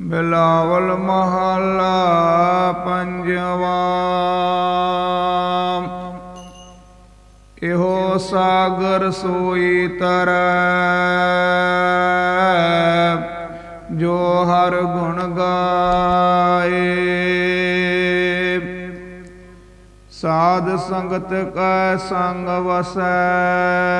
ਬਿਲਾਵਲ ਮਹੱਲਾ ਪੰਜਵਾ। ਇਹੋ ਸਾਗਰ ਸੋਈ ਤਰ, ਜੋ ਹਰ ਗੁਣ ਗਾਏ। ਸਾਧ ਸੰਗਤ ਕੈ ਸੰਗ ਵਸੈ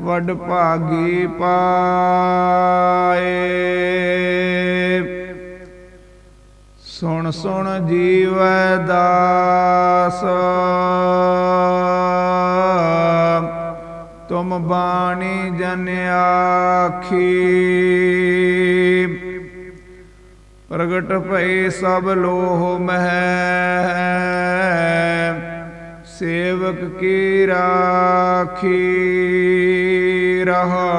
ਵਡ ਭਾਗੀ ਪਾਏ। ਸੁਣ ਸੁਣ ਜੀਵ ਦਾਸ। ਤੁਮ ਬਾਣੀ ਜਨ ਆਖੀ। ਪ੍ਰਗਟ ਭਈ ਸਭ ਲੋਹ ਮਹਿ। ਸੇਵਕ ਕੀ ਰਾਖੀ। ਰਹਾਉ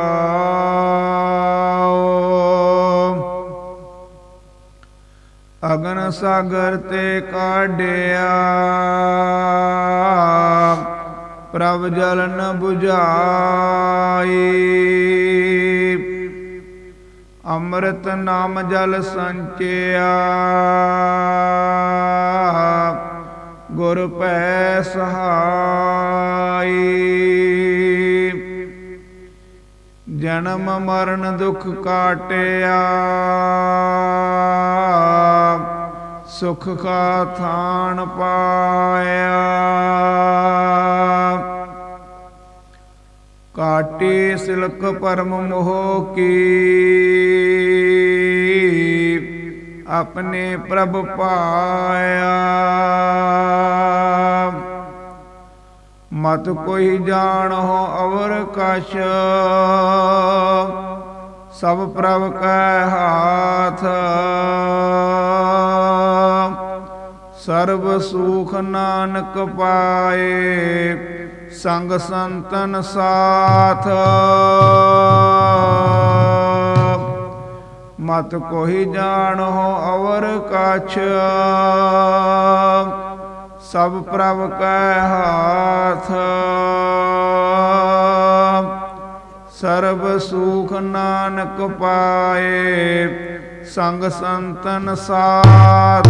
ਅਗਨ ਸਾਗਰ ਤੇ ਕਾਢਿਆ। ਪ੍ਰਭ ਜਲ ਨ 부ਝਾਈ ਅੰਮ੍ਰਿਤ ਨਾਮ ਜਲ ਸੰਚਿਆ। ਗੁਰ ਪੈ ਸਹਾਈ। ਜਨਮ ਮਰਨ ਦੁਖ ਕਾਟਿਆ। ਸੁਖ ਕਾ ਥਾਨ ਪਾਇਆ। ਕਾਟੀ ਸਿਲਕ ਪਰਮ ਮੋਹ ਕੀ। ਆਪਣੇ ਪ੍ਰਭ ਪਾਇਆ। ਮਤ ਕੋਈ ਜਾਣੋ ਅਵਰ ਕਛ। ਸਭ ਪ੍ਰਭ ਕੈ ਹਾਥ। ਸਰਬ ਸੁਖ ਨਾਨਕ ਪਾਏ, ਸੰਗ ਸੰਤਨ ਸਾਥ। ਮਤ ਕੋਈ ਜਾਣੋ ਅਵਰ ਕਛ। ਸਭ ਪ੍ਰਭ ਕੈ ਹਾਥ। ਸਰਬ ਸੁਖ ਨਾਨਕ ਪਾਏ ਸੰਗ ਸੰਤਨ ਸਾਥ।